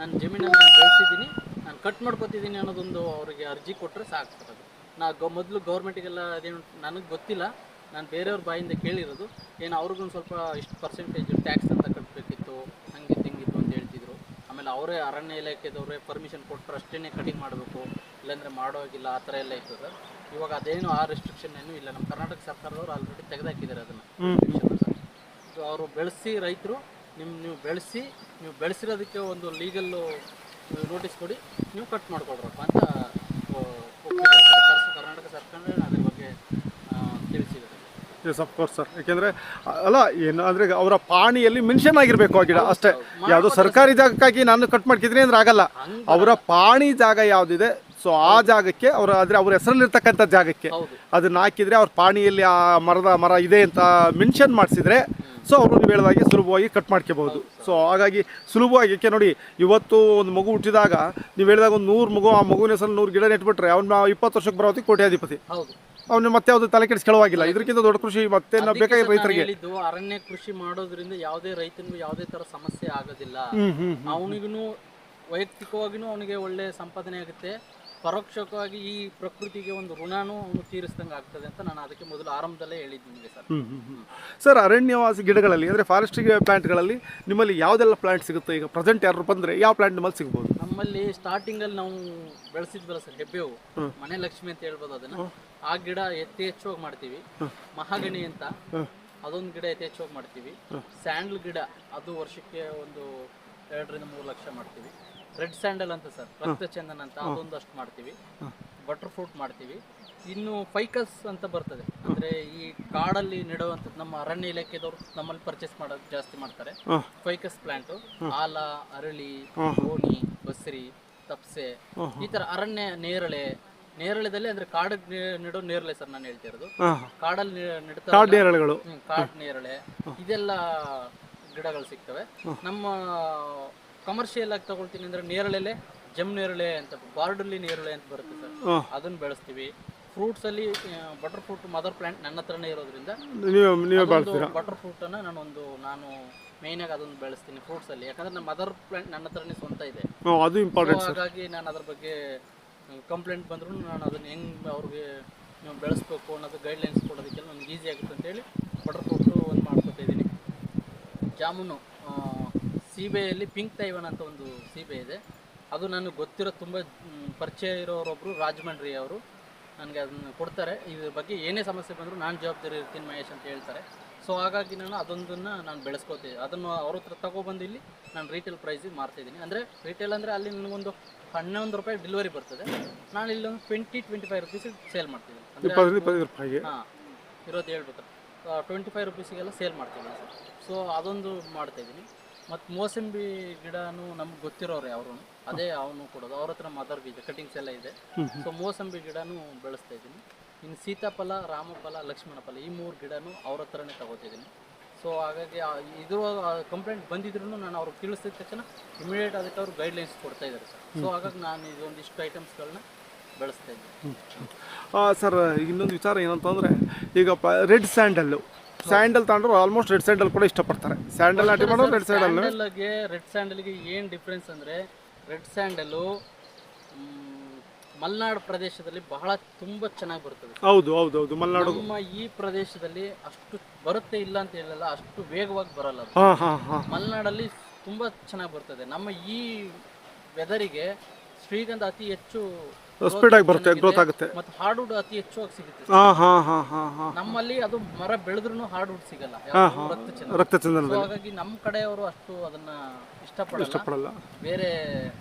ನಾನು ಜಮೀನಲ್ಲಿ ಬೆಳೆಸಿದ್ದೀನಿ ನಾನು ಕಟ್ ಮಾಡ್ಕೊತಿದ್ದೀನಿ ಅನ್ನೋದೊಂದು ಅವರಿಗೆ ಅರ್ಜಿ ಕೊಟ್ಟರೆ ಸಾಕು ಸರ್ ಅದು ನಾ ಮೊದಲು ಗೌರ್ಮೆಂಟಿಗೆಲ್ಲ ಅದೇನು ನನಗೆ ಗೊತ್ತಿಲ್ಲ. ನಾನು ಬೇರೆಯವ್ರ ಬಾಯಿಂದ ಕೇಳಿರೋದು ಏನು ಅವ್ರಿಗೂ ಸ್ವಲ್ಪ ಇಷ್ಟು ಪರ್ಸೆಂಟೇಜ್ ಟ್ಯಾಕ್ಸ್ ಅಂತ ಕಟ್ಟಬೇಕಿತ್ತು ಹಂಗಿತ್ತು ಹಿಂಗಿತ್ತು ಅಂತ ಹೇಳ್ತಿದ್ರು. ಆಮೇಲೆ ಅವರೇ ಅರಣ್ಯ ಇಲಾಖೆದವರೇ ಪರ್ಮಿಷನ್ ಕೊಟ್ಟರು ಅಷ್ಟೇ ಕಟಿಂಗ್ ಮಾಡಬೇಕು ಇಲ್ಲಾಂದರೆ ಮಾಡೋ ಹಾಗಿಲ್ಲ ಆ ಥರ ಎಲ್ಲ ಇತ್ತು ಸರ್ ಇವಾಗ ಅದೇನು ಆ ರೆಸ್ಟ್ರಿಕ್ಷನ್ ಏನು ಇಲ್ಲ. ನಮ್ಮ ಕರ್ನಾಟಕ ಸರ್ಕಾರದವರು ಆಲ್ರೆಡಿ ತೆಗೆದಾಕಿದ್ದಾರೆ ಅದನ್ನು. ಸೊ ಅವರು ಬೆಳೆಸಿ ರೈತರು ನಿಮ್ಮ ನೀವು ಬೆಳೆಸಿ ನೀವು ಬೆಳೆಸಿರೋದಕ್ಕೆ ಒಂದು ಲೀಗಲ್ಲು ನೋಟಿಸ್ ಕೊಡಿ ನೀವು ಕಟ್ ಮಾಡ್ಕೊಡ್ರಪ್ಪ ಅಂತ. ಕರ್ನಾಟಕ ಸರ್ಕಾರ ಅದ್ರ ಬಗ್ಗೆ ಆ, ತಿಳಿಸಿದ್ದಾರೆ. ಎಸ್ ಆಫ್ ಕೋರ್ಸ್ ಸರ್ ಯಾಕೆಂದರೆ ಅಲ್ಲ ಏನು ಅಂದರೆ ಅವರ ಪಾಣಿಯಲ್ಲಿ ಮೆನ್ಷನ್ ಆಗಿರಬೇಕು ಆ ಗಿಡ. ಅಷ್ಟೇ. ಯಾವುದೋ ಸರ್ಕಾರಿ ಜಾಗಕ್ಕಾಗಿ ನಾನು ಕಟ್ ಮಾಡ್ಕಿದ್ರಿ ಅಂದ್ರೆ ಆಗಲ್ಲ. ಅವರ ಪಾಣಿ ಜಾಗ ಯಾವುದಿದೆ ಸೊ ಆ ಜಾಗಕ್ಕೆ ಅವರ ಆದರೆ ಅವ್ರ ಹೆಸರಲ್ಲಿರ್ತಕ್ಕಂಥ ಜಾಗಕ್ಕೆ ಅದನ್ನ ಹಾಕಿದ್ರೆ ಅವ್ರ ಪಾಣಿಯಲ್ಲಿ ಆ ಮರದ ಮರ ಇದೆ ಅಂತ ಮೆನ್ಷನ್ ಮಾಡಿಸಿದ್ರೆ ಸೊ ಅವರು ನೀವು ಹೇಳಿದಾಗೆ ಸುಲಭವಾಗಿ ಕಟ್ ಮಾಡ್ಕೋಬಹುದು. ಸೊ ಹಾಗಾಗಿ ಸುಲಭವಾಗಿ ಏಕೆ ನೋಡಿ ಇವತ್ತು ಒಂದು ಮಗು ಹುಟ್ಟಿದಾಗ ನೀವು ಹೇಳಿದಾಗ ಒಂದು ನೂರು ಮಗು ಆ ಮಗುವಿನ ಹೆಸರು ನೂರು ಗಿಡ ನೆಟ್ಬಿಟ್ರೆ ಅವ್ನ ಇಪ್ಪತ್ತು ವರ್ಷಕ್ಕೆ ಬರೋತಿ ಕೋಟ್ಯಾಧಿಪತಿ. ಹೌದು. ಅವ್ನು ಮತ್ತೆ ಯಾವುದು ತಲೆ ಕೆಡಿಸ್ಕೊಳ್ಳೋವಾಗಿಲ್ಲ ಇದಕ್ಕಿಂತ ದೊಡ್ಡ ಕೃಷಿ ಮತ್ತೆ ನಾವು ಬೇಕಾಗಿರೋ ರೈತರಿಗೆ. ಅರಣ್ಯ ಕೃಷಿ ಮಾಡೋದ್ರಿಂದ ಯಾವುದೇ ರೈತನಿಗೂ ಯಾವುದೇ ತರ ಸಮಸ್ಯೆ ಆಗೋದಿಲ್ಲ. ಅವನಿಗೂ ವೈಯಕ್ತಿಕವಾಗಿನೂ ಅವನಿಗೆ ಒಳ್ಳೆ ಸಂಪಾದನೆ ಆಗುತ್ತೆ. ಪರೋಕ್ಷವಾಗಿ ಈ ಪ್ರಕೃತಿಗೆ ಒಂದು ಋಣನೂ ತೀರಿಸ್ದಂಗೆ ಆಗ್ತದೆ ಅಂತ ನಾನು ಅದಕ್ಕೆ ಮೊದಲು ಆರಂಭದಲ್ಲೇ ಹೇಳಿದ್ದೀನಿ ಸರ್. ಸರ್ ಅರಣ್ಯವಾಸಿ ಗಿಡಗಳಲ್ಲಿ ಅಂದರೆ ಫಾರೆಸ್ಟ್ರಿ ಪ್ಲಾಂಟ್ಗಳಲ್ಲಿ ನಿಮ್ಮಲ್ಲಿ ಯಾವುದೆಲ್ಲ ಪ್ಲಾಂಟ್ ಸಿಗುತ್ತೆ? ಈಗ ಪ್ರೆಸೆಂಟ್ ಯಾರು ಬಂದರೆ ಯಾವ ಪ್ಲಾಂಟ್ ನಿಮ್ಮಲ್ಲಿ ಸಿಗ್ಬೋದು? ನಮ್ಮಲ್ಲಿ ಸ್ಟಾರ್ಟಿಂಗಲ್ಲಿ ನಾವು ಬೆಳೆಸಿದ್ವಲ್ಲ ಸರ್ ಹೆಬ್ಬೇವು. ಮನೆ ಲಕ್ಷ್ಮಿ ಅಂತ ಹೇಳ್ಬೋದು ಅದನ್ನು. ಆ ಗಿಡ ಎತ್ತಿ ಹೆಚ್ಚೋಗಿ ಮಾಡ್ತೀವಿ. ಮಹಾಗಣಿ ಅಂತ. ಅದೊಂದು ಗಿಡ ಎತ್ತಿ ಹೆಚ್ಚೋಗಿ ಮಾಡ್ತೀವಿ. ಸ್ಯಾಂಡಲ್ ಗಿಡ ಅದು ವರ್ಷಕ್ಕೆ ಒಂದು ಎರಡರಿಂದ ಮೂರು ಲಕ್ಷ ಮಾಡ್ತೀವಿ. ರೆಡ್ ಸ್ಯಾಂಡಲ್ ಅಂತ ಸರ್ ರಕ್ತ ಚಂದನ ಅಂತ ಅದೊಂದಷ್ಟು ಮಾಡ್ತೀವಿ. ಬಟರ್ ಫ್ರೂಟ್ ಮಾಡ್ತೀವಿ. ಇನ್ನು ಫೈಕಸ್ ಅಂತ ಬರ್ತದೆ. ಅಂದ್ರೆ ಈ ಕಾಡಲ್ಲಿ ನೆಡುವಂಥದ್ದು ನಮ್ಮ ಅರಣ್ಯ ಇಲಾಖೆದವರು ನಮ್ಮಲ್ಲಿ ಪರ್ಚೇಸ್ ಮಾಡೋದು ಜಾಸ್ತಿ ಮಾಡ್ತಾರೆ. ಫೈಕಸ್ ಪ್ಲಾಂಟ್ ಆಲ ಅರಳಿ ಗೋಣಿ ಬಸ್ರಿ ತಪ್ಸೆ ಈ ತರ ಅರಣ್ಯ ನೇರಳೆ ನೇರಳೆದಲ್ಲಿ ಅಂದ್ರೆ ಕಾಡ ನೆಡೋ ನೇರಳೆ ಸರ್ ನಾನು ಹೇಳ್ತಿರೋದು ಕಾಡಲ್ಲಿ ನೆಡ್ತಾರೆ ಕಾಡು ನೇರಳೆಗಳು. ಹ್ಮ್, ಕಾಡ್ ನೇರಳೆ. ಇದೆಲ್ಲ ಗಿಡಗಳು ಸಿಗ್ತವೆ. ನಮ್ಮ ಕಮರ್ಷಿಯಲ್ ಆಗಿ ತಗೊಳ್ತೀನಿ ಅಂದ್ರೆ ನೇರಳೆಲೆ ಜಮ್ ನೇರಳೆ ಅಂತ ಬಾರ್ಡಲ್ಲಿ ನೇರಳೆ ಅಂತ ಬರುತ್ತೆ ಸರ್. ಹಾಂ. ಅದನ್ನ ಬೆಳೆಸ್ತೀವಿ. ಫ್ರೂಟ್ಸ್ ಅಲ್ಲಿ ಬಟರ್ ಫ್ರೂಟ್ ಮದರ್ ಪ್ಲಾಂಟ್ ನನ್ನ ಹತ್ರನೇ ಇರೋದ್ರಿಂದ ನೀವು ನೀವೇ ಅದೊಂದು ಬಟರ್ ಫ್ರೂಟ್ ಅನ್ನ ನಾನೊಂದು ನಾನು ಮೇನ್ ಆಗಿ ಅದನ್ನು ಬೆಳೆಸ್ತೀನಿ ಫ್ರೂಟ್ಸ್ ಅಲ್ಲಿ. ಯಾಕಂದ್ರೆ ನಮ್ಮ ಮದರ್ ಪ್ಲಾಂಟ್ ನನ್ನ ಹತ್ರನೇ ಸ್ವಂತ ಇದೆ. ಅದು ಹಾಗಾಗಿ ನಾನು ಅದ್ರ ಬಗ್ಗೆ ಕಂಪ್ಲೇಂಟ್ ಬಂದ್ರು ನಾನು ಅದನ್ನ ಹೆಂಗ್ ಅವ್ರಿಗೆ ನೀವು ಬೆಳೆಸ್ಬೇಕು ಅನ್ನೋದು ಗೈಡ್ಲೈನ್ಸ್ ಕೊಡೋದಕ್ಕೆಲ್ಲ ನನಗೆ ಈಸಿ ಆಗುತ್ತೆ ಅಂತೇಳಿ ಬಟರ್ ಫ್ರೂಟ್ ಒಂದು ಮಾಡ್ಕೊತಾ ಇದ್ದೀನಿ ಜಾಮೂನು. ಸೀಬೆಯಲ್ಲಿ ಪಿಂಕ್ ತೈವನ್ ಅಂತ ಒಂದು ಸೀಬೆ ಇದೆ. ಅದು ನನಗೆ ಗೊತ್ತಿರೋ ತುಂಬ ಪರಿಚಯ ಇರೋರೊಬ್ಬರು ರಾಜಮಂಡ್ರಿ ಅವರು. ನನಗೆ ಅದನ್ನು ಕೊಡ್ತಾರೆ. ಇದ್ರ ಬಗ್ಗೆ ಏನೇ ಸಮಸ್ಯೆ ಬಂದರೂ ನಾನು ಜವಾಬ್ದಾರಿ ಇರ್ತೀನಿ ಮಹೇಶ್ ಅಂತ ಹೇಳ್ತಾರೆ. ಸೊ ಹಾಗಾಗಿ ನಾನು ಅದೊಂದನ್ನು ನಾನು ಬೆಳೆಸ್ಕೋತೀನಿ ಅದನ್ನು ಅವ್ರ ಹತ್ರ ತಗೊಬಂದು ಇಲ್ಲಿ ನಾನು ರೀಟೇಲ್ ಪ್ರೈಸಿಗೆ ಮಾರ್ತಿದ್ದೀನಿ ಅಂದರೆ ರಿಟೇಲ್ ಅಂದರೆ ಅಲ್ಲಿ ನನಗೊಂದು ಹನ್ನೊಂದು ರೂಪಾಯಿ ಡೆಲಿವರಿ ಬರ್ತದೆ. ನಾನು ಇಲ್ಲೊಂದು twenty twenty five rupees sale ಮಾಡ್ತಿದ್ದೀನಿ. ಹಾಂ ಇರೋದು ಹೇಳ್ಬೇಕು ಟ್ವೆಂಟಿ ಫೈವ್ ರುಪೀಸಿಗೆಲ್ಲ ಸೇಲ್ ಮಾಡ್ತೀನಿ ಸರ್ ಸೊ ಅದೊಂದು ಮಾಡ್ತಾ ಇದ್ದೀನಿ. ಮತ್ತು ಮೋಸಂಬಿ ಗಿಡನು ನಮ್ಗೆ ಗೊತ್ತಿರೋರು ಅವರು ಅದೇ ಅವನು ಕೊಡೋದು. ಅವ್ರ ಹತ್ರ ಮದರ್ ಬೀಜ ಕಟಿಂಗ್ಸ್ ಎಲ್ಲ ಇದೆ. ಸೊ ಮೋಸಂಬಿ ಗಿಡನೂ ಬೆಳೆಸ್ತಾ ಇದ್ದೀನಿ ಇನ್ನು ಸೀತಾಫಲ ರಾಮಫಲ ಲಕ್ಷ್ಮಣ ಫಲ ಈ ಮೂರು ಗಿಡನೂ ಅವ್ರ ಹತ್ರನೇ ತಗೋತಿದ್ದೀನಿ ಸೊ ಹಾಗಾಗಿ ಇದ್ರ ಇದು ಕಂಪ್ಲೇಂಟ್ ಬಂದಿದ್ರು ನಾನು ಅವ್ರಿಗೆ ತಿಳಿಸಿದ ತಕ್ಷಣ ಇಮಿಡಿಯೇಟ್ ಅದಕ್ಕೆ ಅವರು ಗೈಡ್ಲೈನ್ಸ್ ಕೊಡ್ತಾ ಇದ್ದಾರೆ ಸರ್. ಸೊ ಹಾಗಾಗಿ ನಾನು ಇದೊಂದಿಷ್ಟು ಐಟಮ್ಸ್ಗಳನ್ನ ಬೆಳೆಸ್ತಾ ಇದ್ದೀನಿ ಸರ್ ಇನ್ನೊಂದು ವಿಚಾರ ಏನಂತಂದರೆ ಈಗ ಪ ರೆಡ್ ಸ್ಯಾಂಡಲ್ಲು ಸ್ಯಾಂಡಲ್ ತಗೊಂಡ್ರು ಆಲ್ಮೋಸ್ಟ್ ರೆಡ್ ಸ್ಯಾಂಡಲ್ ಕೂಡ ಇಷ್ಟಪಡ್ತಾರೆ. ಸ್ಯಾಂಡಲ್ ನಾಟಿ ಮಾಡೋರು ರೆಡ್ ಸ್ಯಾಂಡಲ್ ಸ್ಯಾಂಡಲ್ಗೆ ರೆಡ್ ಸ್ಯಾಂಡಲ್ಗೆ ಏನು ಡಿಫ್ರೆನ್ಸ್ ಅಂದರೆ ರೆಡ್ ಸ್ಯಾಂಡಲು ಮಲೆನಾಡು ಪ್ರದೇಶದಲ್ಲಿ ಬಹಳ ತುಂಬ ಚೆನ್ನಾಗಿ ಬರ್ತದೆ. ಹೌದು ಹೌದು ಹೌದು ಮಲೆನಾಡು. ನಮ್ಮ ಈ ಪ್ರದೇಶದಲ್ಲಿ ಅಷ್ಟು ಬರುತ್ತೆ ಇಲ್ಲ ಅಂತ ಹೇಳಲ್ಲ ಅಷ್ಟು ವೇಗವಾಗಿ ಬರಲ್ಲ ಅದು. ಹಾಂ ಹಾಂ ಹಾಂ. ಮಲೆನಾಡಲ್ಲಿ ತುಂಬ ಚೆನ್ನಾಗಿ ಬರ್ತದೆ. ನಮ್ಮ ಈ ವೆದರಿಗೆ ಶ್ರೀಗಂಧ ಅತಿ ಹೆಚ್ಚು ಸ್ಪೀಡಾಗಿ ಬರುತ್ತೆ ಗ್ರೋತ್ ಆಗುತ್ತೆ. ಮತ್ತು ಹಾರ್ಡ್ವುಡ್ ಅತಿ ಹೆಚ್ಚಾಗಿ ಸಿಗುತ್ತೆ. ಹಾಂ ಹಾಂ ಹಾಂ ಹಾಂ ಹಾಂ. ನಮ್ಮಲ್ಲಿ ಅದು ಮರ ಬೆಳೆದ್ರೂ ಹಾರ್ಡ್ವುಡ್ ಸಿಗಲ್ಲ. ಯಾವ್ದು ರಕ್ತ ಸೊ ಹಾಗಾಗಿ ನಮ್ಮ ಕಡೆಯವರು ಅಷ್ಟು ಅದನ್ನ ಇಷ್ಟಪಡಲ್ಲ. ಇಷ್ಟಪಡಲ್ಲ. ಬೇರೆ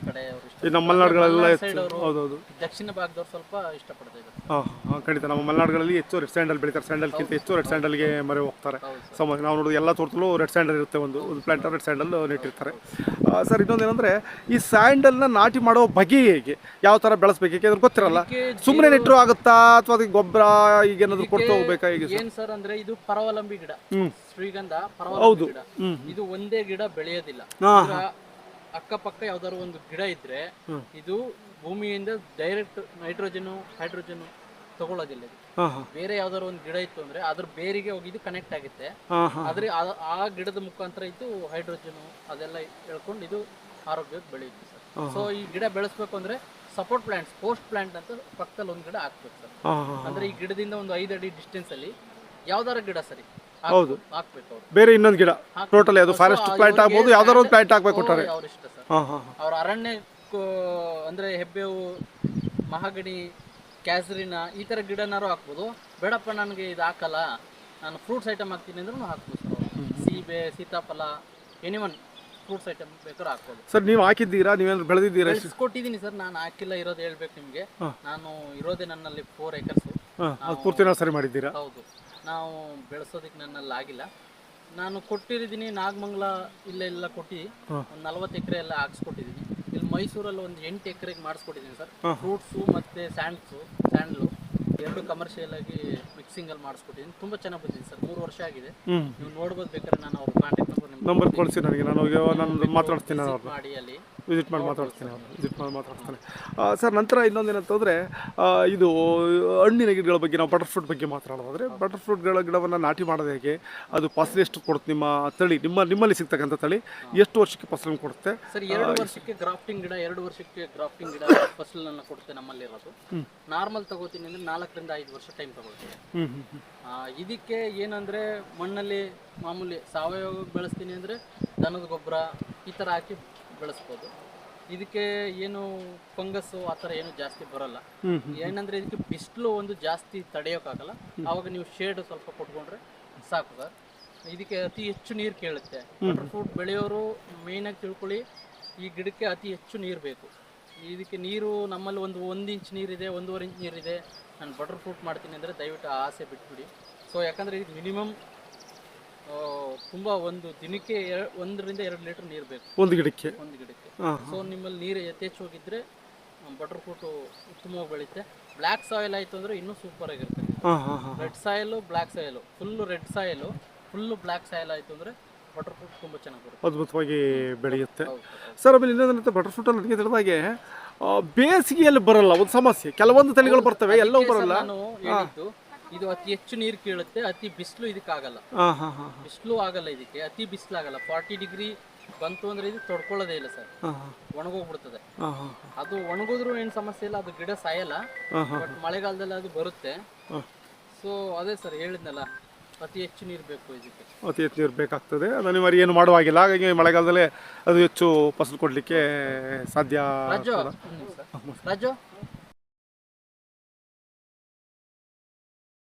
ಕಡೆಯವರು ಇಷ್ಟ ಈ ನಮ್ಮ ಮಲೆನಾಡುಗಳೆಲ್ಲ ಮಲೆನಾಡು ಹೆಚ್ಚು. ಅವರು ಹೌದೌದು. ದಕ್ಷಿಣ ಭಾಗದವ್ರು ಸ್ವಲ್ಪ ಇಷ್ಟಪಡ್ತಾ ಇದ್ದಾರೆ. ಹಾಂ ಹಾಂ ಖಂಡಿತ. ನಮ್ಮ ಮಲೆನಾಡುಗಳಲ್ಲಿ ಹೆಚ್ಚು ರೆಡ್ ಸ್ಯಾಂಡಲ್ ಬೆಳೀತಾರೆ. ಸ್ಯಾಂಡಲ್ಗಿಂತ ಹೆಚ್ಚು ರೆಡ್ ಸ್ಯಾಂಡಲ್ಗೆ ಮರೆ ಹೋಗ್ತಾರೆ. ಹೌದು. ಸಮ ನಾವು ನೋಡೋದು ಎಲ್ಲ ತೋಟದಲ್ಲೂ ರೆಡ್ ಸ್ಯಾಂಡಲ್ ಇರುತ್ತೆ ಒಂದು ಒಂದು ಪ್ಲಾಂಟ್ ರೆಡ್ ಸ್ಯಾಂಡಲ್ ನೆಟ್ಟಿರ್ತಾರೆ. ಸರ್ ಇನ್ನೊಂದು ಏನಂದರೆ ಈ ಸ್ಯಾಂಡಲ್ನ ನಾಟಿ ಮಾಡೋ ಬಗೆ ಹೇಗೆ? ಯಾವ ಥರ ಬೆಳೆಸ್ಬೇಕು? ಯಾಕೆಂದ್ರೆ ಗೊತ್ತಿರಲ್ಲ. ಸುಮ್ಮನೆ ನೆಟ್ಟರು ಆಗುತ್ತಾ? ಅಥವಾ ಅದಕ್ಕೆ ಗೊಬ್ಬರ ಈಗ ಏನಾದ್ರು ಕೊಡ್ತಾ ಹೋಗ್ಬೇಕಾ ಈಗ ಏನ್ ಸರ್ ಅಂದ್ರೆ ಇದು ಪರವಲಂಬಿ ಗಿಡ. ಶ್ರೀಗಂಧ ಪರವಲಂಬಿ ಗಿಡ. ಇದು ಒಂದೇ ಗಿಡ ಬೆಳೆಯೋದಿಲ್ಲ. ಅಕ್ಕಪಕ್ಕ ಯಾವ್ದಾದ್ರು ಒಂದು ಗಿಡ ಇದ್ರೆ ಇದು ಭೂಮಿಯಿಂದ ಡೈರೆಕ್ಟ್ ನೈಟ್ರೋಜನ್ ಹೈಡ್ರೋಜನ್ ತಗೊಳ್ಳೋದಿಲ್ಲ ಬೇರೆ ಯಾವ್ದಾದ್ರು ಒಂದು ಗಿಡ ಇತ್ತು ಅಂದ್ರೆ ಅದ್ರ ಬೇರಿಗೆ ಹೋಗಿ ಇದು ಕನೆಕ್ಟ್ ಆಗುತ್ತೆ. ಆದ್ರೆ ಆ- ಆ ಗಿಡದ ಮುಖಾಂತರ ಇದು ಹೈಡ್ರೋಜನ್ ಅದೆಲ್ಲ ಹೇಳ್ಕೊಂಡು ಇದು ಆರೋಗ್ಯಕ್ಕೆ ಬೆಳೆಯುತ್ತೆ ಸರ್. ಸೊ ಈ ಗಿಡ ಬೆಳೆಸ್ಬೇಕು ಅಂದ್ರೆ ಸಪೋರ್ಟ್ ಪ್ಲಾಂಟ್ಸ್ ಪೋಸ್ಟ್ ಪ್ಲಾಂಟ್ ಅಂತ ಪಕ್ಕದಲ್ಲಿ ಒಂದು ಗಿಡ ಹಾಕ್ಬೇಕು ಸರ್. ಅಂದ್ರೆ ಈ ಗಿಡದಿಂದ ಒಂದು ಐದು ಅಡಿ ಡಿಸ್ಟೆನ್ಸ್ ಅಲ್ಲಿ ಯಾವ್ದಾರ ಗಿಡ ಸರಿ ಹೌದು. ಹಾಕ್ಬೇಕು ಅವ್ರು. ಬೇರೆ ಇನ್ನೊಂದು ಗಿಡ ಟೋಟಲ್ ಅದು ಫಾರೆಸ್ಟ್ ಪ್ಲಾಂಟ್ ಆಗ್ಬೋದು ಯಾವ್ದಾದ್ರು ಒಂದು ಪ್ಲಾಂಟ್ ಹಾಕ್ಬೇಕು ಅವ್ರ ಇಷ್ಟ ಸರ್. ಅವ್ರ ಅರಣ್ಯ ಅಂದ್ರೆ ಹೆಬ್ಬೇವು ಮಹಾಗಣಿ ಕ್ಯಾಸರಿನ ಈ ಥರ ಗಿಡನಾರು ಹಾಕ್ಬೋದು. ಬೇಡಪ್ಪ ನನಗೆ ಇದು ಹಾಕಲ್ಲ. ನಾನು ಫ್ರೂಟ್ಸ್ ಐಟಮ್ ಹಾಕ್ತೀನಿ ಅಂದ್ರೂ ಹಾಕ್ಬೋದು ಸರ್ ಸೀಬೆ ಸೀತಾಫಲ ಎನಿವನ್ ಫ್ರೂಟ್ಸ್ ಐಟಮ್ ಬೇಕಾದ್ರೆ ಹಾಕ್ಬೋದು. ಸರ್ ನೀವು ಹಾಕಿದ್ದೀರಾ? ನೀವೇನು ಬೆಳೆದಿದ್ದೀರಾ? ಕೊಟ್ಟಿದ್ದೀನಿ ಸರ್ ನಾನು ಹಾಕಿಲ್ಲ ಇರೋದು ಹೇಳ್ಬೇಕು ನಿಮಗೆ. ನಾನು ಇರೋದೇ ನನ್ನಲ್ಲಿ ಫೋರ್ ಏಕರ್ಸ್ ಪೂರ್ತಿ ನರ್ಸರಿ ಮಾಡಿದ್ದೀರಾ? ಹೌದು. ನಾವು ಬೆಳೆಸೋದಕ್ಕೆ ನನ್ನಲ್ಲಿ ಆಗಿಲ್ಲ. ನಾನು ಕೊಟ್ಟಿರಿದ್ದೀನಿ ನಾಗಮಂಗಲ ಇಲ್ಲ ಎಲ್ಲ ಕೊಟ್ಟು ಒಂದು ನಲ್ವತ್ತು ಎಕರೆ ಎಲ್ಲ ಹಾಕ್ಸ್ಕೊಟ್ಟಿದ್ದೀನಿ. ಇಲ್ಲಿ ಮೈಸೂರಲ್ಲಿ ಒಂದು ಎಂಟು ಎಕರೆಗೆ ಮಾಡಿಸ್ಕೊಟ್ಟಿದ್ದೀನಿ ಸರ್. ಫ್ರೂಟ್ಸು ಮತ್ತು ಸ್ಯಾಂಡ್ಸು ಸ್ಯಾಂಡ್ಲು ಎರಡು ಕಮರ್ಷಿಯಲ್ ಆಗಿ ಮಿಕ್ಸಿಂಗ್ ಅಲ್ಲಿ ಮಾಡಿಸ್ಕೊಟ್ಟಿದ್ದೀನಿ. ತುಂಬಾ ಚೆನ್ನಾಗಿ ಬಂದಿದೆ ಸರ್. ಮೂರು ವರ್ಷ ಆಗಿದೆ. ನೀವು ನೋಡ್ಬೋದು ಬೇಕಾದ್ರೆ ನಾನು ಅವ್ರ ಕಾಂಟ್ಯಾಕ್ಟ್ ನಂಬರ್ ನಂಬರ್ ಕಳಿಸಿ ನನಗೆ. ನಾನು ಹೋಗಿ ನಾನು ಮಾತಾಡ್ತೀನಿ ನಾನು ಅವ್ರನ್ನ. ಮಾಡಿ ಅಲ್ಲಿ. ವಿಸಿಟ್ ಮಾಡಿ ಮಾತಾಡ್ತೀನಿ ಅವ್ರು ವಿಸಿಟ್ ಮಾಡಿ ಮಾತಾಡ್ತಾನೆ. ಸರ್ ನಂತರ ಇನ್ನೊಂದೇನಂತಂದರೆ ಇದು ಹಣ್ಣಿನ ಗಿಡಗಳ ಬಗ್ಗೆ ನಾವು ಬಟರ್ಫ್ರೂಟ್ ಬಗ್ಗೆ ಮಾತಾಡೋದಾದರೆ ಬಟರ್ ಫ್ರೂಟ್ಗಳ ಗಿಡವನ್ನು ನಾಟಿ ಮಾಡೋದು ಹೇಗೆ? ಅದು ಫಸಲು ಎಷ್ಟು ಕೊಡುತ್ತೆ ನಿಮ್ಮ ತಳಿ ನಿಮ್ಮ ನಿಮ್ಮಲ್ಲಿ ಸಿಗ್ತಕ್ಕಂಥ ತಳಿ ಎಷ್ಟು ವರ್ಷಕ್ಕೆ ಫಸಲನ್ನು ಕೊಡುತ್ತೆ? ಸರ್ ಎರಡು ವರ್ಷಕ್ಕೆ ಗ್ರಾಫ್ಟಿಂಗ್ ಗಿಡ ಎರಡು ವರ್ಷಕ್ಕೆ ಗ್ರಾಫ್ಟಿಂಗ್ ಗಿಡ ಫಸಲನ್ನು ಕೊಡುತ್ತೆ ನಮ್ಮಲ್ಲಿ ಇರೋದು. ನಾರ್ಮಲ್ ತಗೋತೀನಿ ಅಂದರೆ ನಾಲ್ಕರಿಂದ ಐದು ವರ್ಷ ಟೈಮ್ ತಗೊಳ್ತೀನಿ ಆ, ಇದಕ್ಕೆ ಏನಂದರೆ ಮಣ್ಣಲ್ಲಿ ಮಾಮೂಲಿ ಸಾವಯವ ಬೆಳೆಸ್ತೀನಿ ಅಂದರೆ ದನದ ಗೊಬ್ಬರ ಈ ಥರ ಹಾಕಿ ಬೆಳೆಸ್ಬೋದು. ಇದಕ್ಕೆ ಏನು ಫಂಗಸ್ ಆ ಥರ ಏನು ಜಾಸ್ತಿ ಬರಲ್ಲ. ಏನಂದ್ರೆ ಇದಕ್ಕೆ ಬಿಸಿಲು ಒಂದು ಜಾಸ್ತಿ ತಡೆಯೋಕ್ಕಾಗಲ್ಲ ಆವಾಗ ನೀವು ಶೇಡ್ ಸ್ವಲ್ಪ ಕೊಟ್ಕೊಂಡ್ರೆ ಸಾಕು ಸರ್. ಇದಕ್ಕೆ ಅತಿ ಹೆಚ್ಚು ನೀರು ಕೇಳುತ್ತೆ. ಬಟರ್ ಫ್ರೂಟ್ ಬೆಳೆಯೋರು ಮೇಯ್ನಾಗಿ ತಿಳ್ಕೊಳ್ಳಿ ಈ ಗಿಡಕ್ಕೆ ಅತಿ ಹೆಚ್ಚು ನೀರು ಬೇಕು. ಇದಕ್ಕೆ ನೀರು ನಮ್ಮಲ್ಲಿ ಒಂದು ಒಂದು ಇಂಚ್ ನೀರಿದೆ ಒಂದೂವರೆ ಇಂಚ್ ನೀರಿದೆ. ನಾನು ಬಟರ್ ಫ್ರೂಟ್ ಮಾಡ್ತೀನಿ ಅಂದರೆ ದಯವಿಟ್ಟು ಆಸೆ ಬಿಟ್ಬಿಡಿ. ಸೊ ಯಾಕಂದರೆ ಇದು ಮಿನಿಮಮ್ ತುಂಬ ಒಂದು ದಿನಕ್ಕೆ ಒಂದರಿಂದ ಎರಡು ಲೀಟರ್ ನೀರು ಬೇಕು. ಒಂದು ಗಿಡಕ್ಕೆ? ಒಂದು ಗಿಡಕ್ಕೆ. ಸೊ ನಿಮ್ಮಲ್ಲಿ ನೀರು ಯಥೇಚ್ಛವಾಗಿದ್ದರೆ ಬಟರ್ ಫ್ರೂಟು ಉತ್ತಮವಾಗಿ ಬೆಳೆಯುತ್ತೆ. ಬ್ಲ್ಯಾಕ್ ಸಾಯಿಲ್ ಆಯ್ತು ಅಂದ್ರೆ ಇನ್ನೂ ಸೂಪರ್ ಆಗಿರುತ್ತೆ. Red soil black soil full red soil full black soil ಆಯ್ತು ಅಂದ್ರೆ ಬಟರ್ ಫ್ರೂಟ್ ತುಂಬ ಚೆನ್ನಾಗಿ ಬರುತ್ತೆ. ಅದ್ಭುತವಾಗಿ ಬೆಳೆಯುತ್ತೆ. ಸರ್ ಆಮೇಲೆ ಇನ್ನೊಂದಂತ ಬಟರ್ ಫ್ರೂಟಲ್ಲಿ ನನಗೆ ತಿಳಿದಾಗೆ ಬೇಸಿಗೆಯಲ್ಲಿ ಬರಲ್ಲ ಒಂದು ಸಮಸ್ಯೆ. ಕೆಲವೊಂದು ತಳಿಗಳು ಬರ್ತವೆ ಎಲ್ಲವೂ ಬರಲ್ಲ. ನಾನು ಹೇಳಿದ್ದು ಇದು ಅತಿ ಹೆಚ್ಚು ನೀರು ಕೀಳುತ್ತೆ ಅತಿ ಬಿಸಿಲು ಇದಕ್ಕಾಗಲ್ಲ. ಆಗಲ್ಲ ಹಾಂ ಹಾಂ ಬಿಸಿಲು ಆಗಲ್ಲ ಇದಕ್ಕೆ ಅತಿ ಬಿಸಿಲು ಆಗಲ್ಲ ಫಾರ್ಟಿ ಡಿಗ್ರಿ ಬಂತು ಅಂದ್ರೆ ಇದು ತೊಡ್ಕೊಳ್ಳೋದೇ ಇಲ್ಲ ಸರ್. ಒಣಗೋಗ್ಬಿಡ್ತದೆ. ಅದು ಒಣಗಿದ್ರು ಏನು ಸಮಸ್ಯೆ ಇಲ್ಲ ಅದು ಗಿಡ ಸಾಯಲ್ಲ. ಬಟ್ ಮಳೆಗಾಲದಲ್ಲಿ ಅದು ಬರುತ್ತೆ. ಸೊ ಅದೇ ಸರ್ ಹೇಳಿದ್ನಲ್ಲ ಅತಿ ಹೆಚ್ಚು ನೀರು ಬೇಕು ಇದಕ್ಕೆ. ಅತಿ ಹೆಚ್ಚು ನೀರು ಬೇಕಾಗ್ತದೆ. ಅದನ್ನು ಏನು ಮಾಡುವಾಗಿಲ್ಲ ಹಾಗಾಗಿ ಮಳೆಗಾಲದಲ್ಲಿ ಅದು ಹೆಚ್ಚು ಫಸಲು ಕೊಡಲಿಕ್ಕೆ ಸಾಧ್ಯ ರಾಜು ರಾಜು?